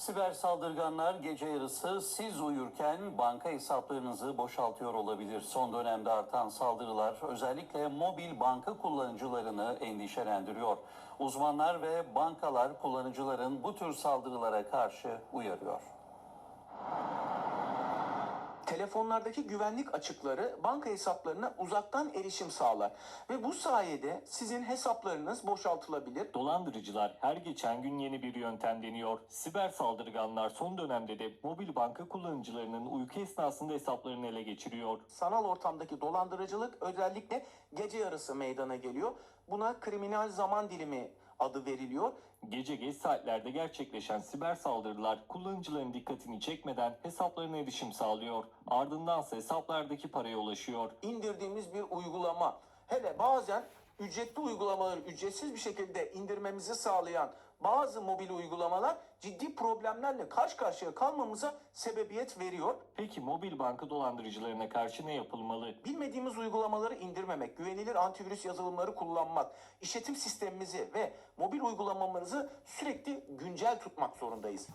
Siber saldırganlar gece yarısı siz uyurken banka hesaplarınızı boşaltıyor olabilir. Son dönemde artan saldırılar özellikle mobil banka kullanıcılarını endişelendiriyor. Uzmanlar ve bankalar kullanıcıların bu tür saldırılara karşı uyarıyor. Telefonlardaki güvenlik açıkları banka hesaplarına uzaktan erişim sağlar ve bu sayede sizin hesaplarınız boşaltılabilir. Dolandırıcılar her geçen gün yeni bir yöntem deniyor. Siber saldırganlar son dönemde de mobil banka kullanıcılarının uyku esnasında hesaplarını ele geçiriyor. Sanal ortamdaki dolandırıcılık özellikle gece yarısı meydana geliyor. Buna kriminal zaman dilimi adı veriliyor. Gece geç saatlerde gerçekleşen siber saldırılar kullanıcıların dikkatini çekmeden hesaplarına erişim sağlıyor. Ardındansa hesaplardaki paraya ulaşıyor. indirdiğimiz bir uygulama. Hele bazen ücretli uygulamaları ücretsiz bir şekilde indirmemizi sağlayan bazı mobil uygulamalar ciddi problemlerle karşı karşıya kalmamıza sebebiyet veriyor. Peki mobil banka dolandırıcılarına karşı ne yapılmalı? Bilmediğimiz uygulamaları indirmemek, güvenilir antivirüs yazılımları kullanmak, işletim sistemimizi ve mobil uygulamamızı sürekli güncel tutmak zorundayız.